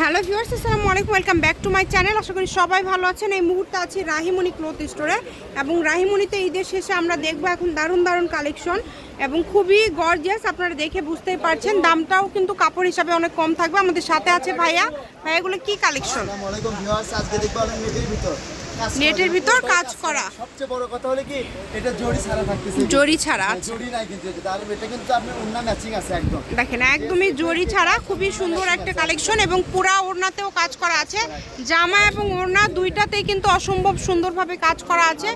Hello viewers, আসসালামু আলাইকুম, welcome back to my channel. আশা করি সবাই ভালো আছেন। এই মুহূর্তে আছি রাহিমণি ক্লোথ স্টোরে এবং রাহিমণিতে ঈদের শেষে আমরা দেখব এখন দারুণ দারুণ কালেকশন এবং খুবই গর্জিয়াস আপনারা দেখে বুঝতেই পারছেন। দামটাও কিন্তু কাপড় হিসাবে অনেক কম থাকবে। আমাদের সাথে আছে ভাইয়া। ভাইয়াগুলো কি কালেকশন। নেটের ভিতর কাজ করা। সবচেয়ে বড় কথা হলো কি এটা জড়ি ছাড়া থাকতেছে। জরি ছাড়া। জড়ি নাই কিন্তু এটা এটা কিন্তু আপনার অন্য ম্যাচিং আছে একদম। দেখেন একদমই জরি ছাড়া খুবই সুন্দর একটা কালেকশন এবং পুরা ওড়নাতেও কাজ করা আছে। জামা এবং ওড়না দুইটাতেই কিন্তু অসম্ভব সুন্দরভাবে কাজ করা আছে।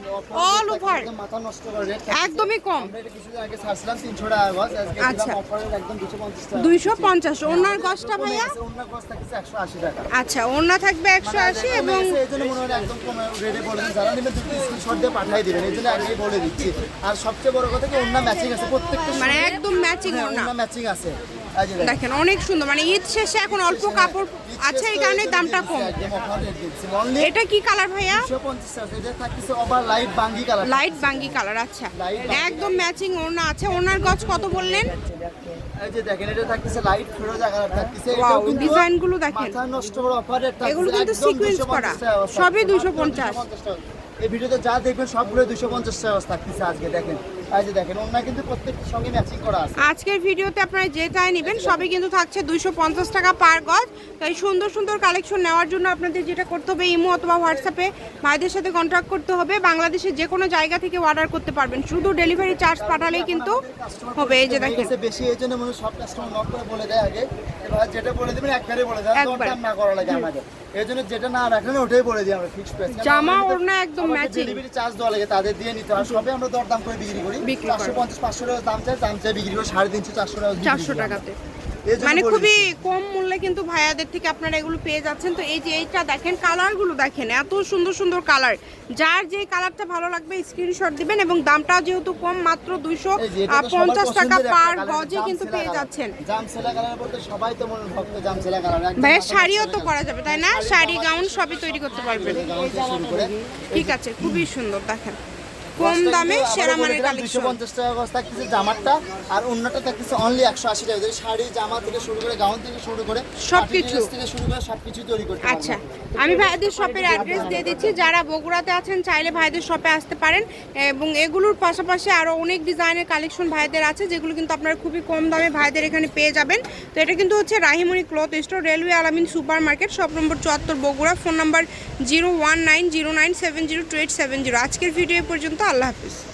অল ওভার মাথা নষ্ট করে একদমই কম। আমরা এটা কিছুদিন আগে ছাড়ছিলাম তিনশো টাকা গজ। আজকে আচ্ছা। একদম দুশো পঞ্চাশ টাকা। দুইশো পঞ্চাশ। গজটা ভাইয়া? অন্য গজ থাকছে একশো আশি টাকা। আচ্ছা ওড়না থাকবে একশো আশি এবং এই জন্য মনে হয় একদম কমে রেটে বলে দিন যারা নেবেন দুটো স্ক্রিনশট দিয়ে পাঠিয়ে দিবেন এই জন্য আগেই বলে দিচ্ছি। আর সবচেয়ে বড় কথা কি অন্য ম্যাচিং আছে প্রত্যেকটা মানে একদম ম্যাচিং অন্য ম্যাচিং আছে। দেখেন। দেখেন অনেক সুন্দর। মানে ঈদ শেষে এখন অল্প কাপড়। আছে এই কারণে দামটা কম। এটা কি কালার ভাইয়া? দুশো পঞ্চাশ লাইট বাঙ্গি কালার। লাইট বাঙ্গি কালার আচ্ছা। একদম ম্যাচিং ওড়না আছে। ওনার গজ কত বললেন? দেখেন এটা থাকতেছে লাইট ফিরোজা কালার থাকতেছে। Wow, এটাও কিন্তু design গুলো দেখেন। মাথা নষ্ট করে অফার রেট থাকতেছে। এগুলো কিন্তু একদম sequence 250 করা। সবই 250 250 টাকা। এই ভিডিওতে যা দেখবেন সবগুলো দুশো পঞ্চাশ টাকা থাকতেছে আজকে দেখেন। এই যে দেখেন ওনার কিন্তু প্রত্যেকটার সঙ্গে ম্যাচিং করা আছে। আজকের ভিডিওতে আপনারা যেটাই নেবেন সবই কিন্তু থাকছে দুইশো পঞ্চাশ টাকা পার গজ। তাই সুন্দর সুন্দর কালেকশন নেওয়ার জন্য আপনাদের যেটা করতে হবে ইমো অথবা হোয়াটসঅ্যাপে ভাইদের সাথে কন্ট্যাক্ট করতে হবে। বাংলাদেশের যে কোনো জায়গা থেকে অর্ডার করতে পারবেন। শুধু ডেলিভারি চার্জ পাঠালেই কিন্তু হবে এই যে দেখেন। বেশি এই জন্য মনে সব কাস্টমার নক করে বলে দেয় আগে। এবার যেটা বলে দেবেন একবারে বলে দেয় একবার। না করা লাগে আমাদের। এই জন্য যেটা না রাখলেন ওটাই বলে দিই আমরা ফিক্স প্রাইস জামা ওড়না একদম matching। ডেলিভারি চার্জ দেওয়া লাগে তাদের দিয়ে নিতে হয়। সবে আমরা দরদাম করে বিক্রি করি। বিক্রি চারশো পঞ্চাশ পাঁচশো টাকা দাম চাই দাম চাই বিক্রি করি সাড়ে তিনশো চারশো টাকা চারশো টাকাতে। মানে খুবই কম মূল্যে কিন্তু ভাইয়াদের থেকে আপনারা এগুলো পেয়ে যাচ্ছেন। তো এই যে এইটা দেখেন কালারগুলো দেখেন এত সুন্দর সুন্দর কালার। যার যে কালারটা ভালো লাগবে স্ক্রিনশট দিবেন এবং দামটাও যেহেতু কম মাত্র দুইশো পঞ্চাশ টাকা পার গজে কিন্তু পেয়ে যাচ্ছেন। মনে ভাইয়া শাড়িও তো করা যাবে তাই না? শাড়ি গাউন সবই তৈরি করতে পারবেন। ঠিক আছে খুবই সুন্দর দেখেন। কম দামে সেরা মানের কালেকশন পঞ্চাশ টাকা গজ থাকতেছে জামারটা আর অন্যটা থাকতেছে অনলি একশো আশি টাকা। যদি শাড়ি জামা থেকে শুরু করে গাউন থেকে শুরু করে সবকিছু। থেকে শুরু করে সবকিছু তৈরি করতে আচ্ছা আমি ভাইদের শপের অ্যাড্রেস দিয়ে দিচ্ছি। যারা বগুড়াতে আছেন চাইলে ভাইদের শপে আসতে পারেন। এবং এগুলোর পাশাপাশি আরও অনেক ডিজাইনের কালেকশন ভাইদের আছে যেগুলো কিন্তু আপনারা খুবই কম দামে ভাইদের এখানে পেয়ে যাবেন। তো এটা কিন্তু হচ্ছে Rahimoni cloth store railway Alamin super market shop number চুয়াত্তর Bogura phone number zero one nine zero nine seven zero two eight seven zero আজকের ভিডিও পর্যন্ত আল্লাহ হাফিজ।